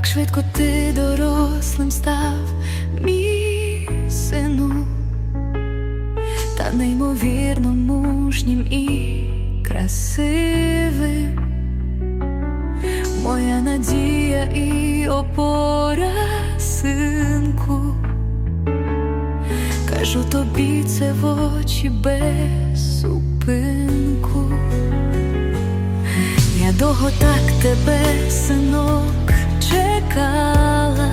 як швидко ти дорослим став, мій сину, та неймовірно мужнім і красивим. Моя надія і опора, синку. Кажу тобі це в очі без зупинку. Я довго так тебе, синок, чекала,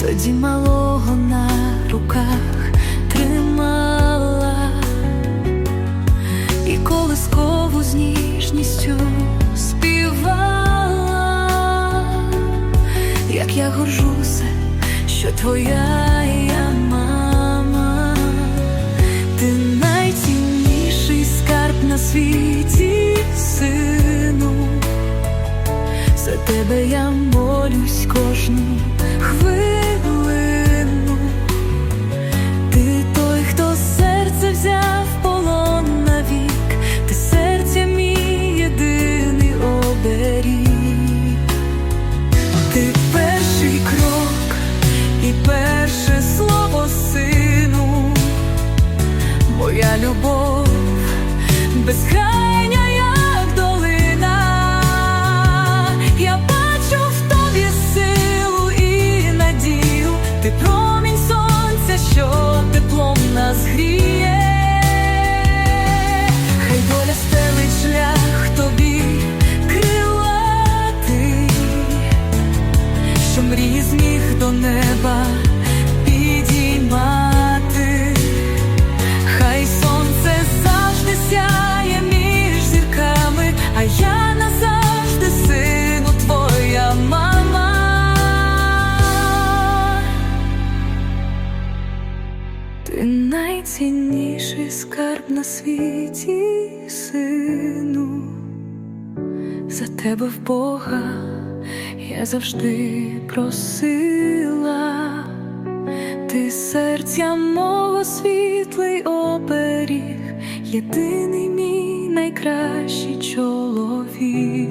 тоді малого на руках тримала. І колискову з ніжністю співала, як я горжуся, що твоя я мама, ти найцінніший скарб на світі, тебе я молюсь кожну хвилину. Ти той, хто серце взяв полон навік, ти серця мій єдиний оберіг. Ти перший крок і перше слово сину, моя любов до неба підіймати. Хай сонце завжди сяє між зірками, а я назавжди сину твоя мама. Ти найцінніший скарб на світі, сину. За тебе в Бога я завжди просила, ти серця мого світлий оберіг, єдиний мій найкращий чоловік.